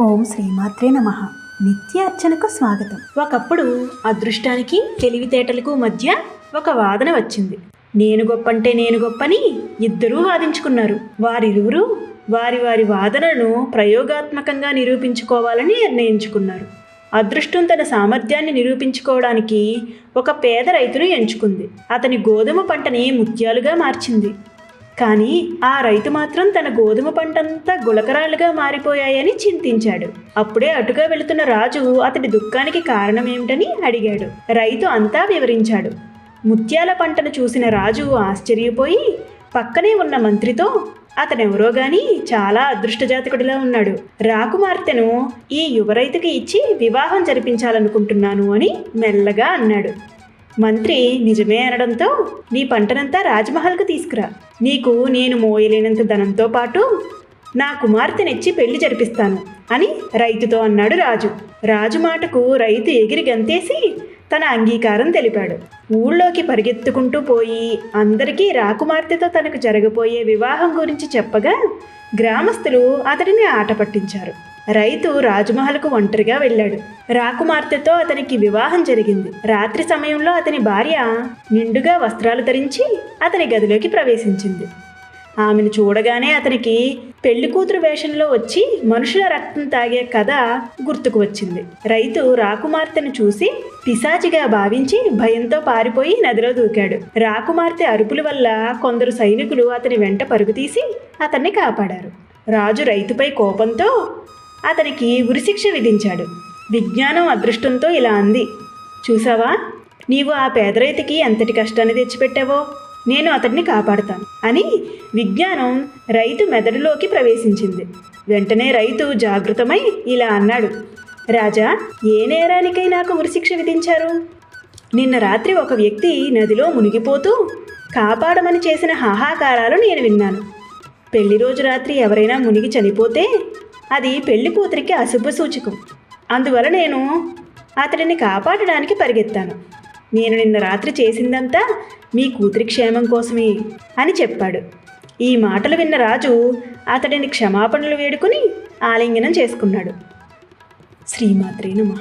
ఓం శ్రీమాత్రే నమ. నిత్య అర్చనకు స్వాగతం. ఒకప్పుడు అదృష్టానికి తెలివితేటలకు మధ్య ఒక వాదన వచ్చింది. నేను గొప్పంటే నేను గొప్పని ఇద్దరూ వాదించుకున్నారు. వారిరువురు వారి వారి వాదనను ప్రయోగాత్మకంగా నిరూపించుకోవాలని నిర్ణయించుకున్నారు. అదృష్టం తన సామర్థ్యాన్ని నిరూపించుకోవడానికి ఒక పేద రైతును ఎంచుకుంది. అతని గోధుమ పంటని ముత్యాలుగా మార్చింది. కానీ ఆ రైతు మాత్రం తన గోధుమ పంటంతా గులకరాలుగా మారిపోయాయని చింతించాడు. అప్పుడే అటుగా వెళుతున్న రాజు అతడి దుఃఖానికి కారణం ఏమిటని అడిగాడు. రైతు అంతా వివరించాడు. ముత్యాల పంటను చూసిన రాజు ఆశ్చర్యపోయి పక్కనే ఉన్న మంత్రితో అతనెవరో గాని చాలా అదృష్టజాతకుడిలా ఉన్నాడు. రాకుమార్తెను ఈ యువ రైతుకి ఇచ్చి వివాహం జరిపించాలనుకుంటున్నాను అని మెల్లగా అన్నాడు. మంత్రి నిజమే అనడంతో నీ పంటనంతా రాజ్మహల్కు తీసుకురా. నీకు నేను మోయలేనంత ధనంతో పాటు నా కుమార్తెనిచ్చి పెళ్ళి జరిపిస్తాను అని రైతుతో అన్నాడు రాజు. రాజు మాటకు రైతు ఎగిరి గంతేసి తన అంగీకారం తెలిపాడు. ఊళ్ళోకి పరిగెత్తుకుంటూ పోయి అందరికీ రాకుమార్తెతో తనకు జరగబోయే వివాహం గురించి చెప్పగా గ్రామస్తులు అతడిని ఆట పట్టించారు. రైతు రాజమహల్కు ఒంటరిగా వెళ్ళాడు. రాకుమార్తెతో అతనికి వివాహం జరిగింది. రాత్రి సమయంలో అతని భార్య నిండుగా వస్త్రాలు ధరించి అతని గదిలోకి ప్రవేశించింది. ఆమెను చూడగానే అతనికి పెళ్ళి కూతురు వేషంలో వచ్చి మనుషుల రక్తం తాగే కథ గుర్తుకు వచ్చింది. రైతు రాకుమార్తెను చూసి పిశాచిగా భావించి భయంతో పారిపోయి నదిలో దూకాడు. రాకుమార్తె అరుపుల వల్ల కొందరు సైనికులు అతని వెంట పరుగుతీసి అతన్ని కాపాడారు. రాజు రైతుపై కోపంతో అతనికి ఉరిశిక్ష విధించాడు. విజ్ఞానం అదృష్టంతో ఇలా అంది. చూసావా? నీవు ఆ పేద రైతుకి ఎంతటి కష్టాన్ని తెచ్చిపెట్టావో? నేను అతడిని కాపాడుతాను అని విజ్ఞానం రైతు మెదడులోకి ప్రవేశించింది. వెంటనే రైతు జాగృతమై ఇలా అన్నాడు. రాజా ఏ నేరానికై నాకు ఉరిశిక్ష విధించారు? నిన్న రాత్రి ఒక వ్యక్తి నదిలో మునిగిపోతూ కాపాడమని చేసిన హాహాకారాలు నేను విన్నాను. పెళ్ళి రోజు రాత్రి ఎవరైనా మునిగి చనిపోతే అది పెళ్ళి కూతురికి అశుభ సూచకం. అందువల్ల నేను అతడిని కాపాడడానికి పరిగెత్తాను. నేను నిన్న రాత్రి చేసిందంతా మీ కూతురి క్షేమం కోసమే అని చెప్పాడు. ఈ మాటలు విన్న రాజు అతడిని క్షమాపణలు వేడుకుని ఆలింగనం చేసుకున్నాడు. శ్రీమాత్రే నమః.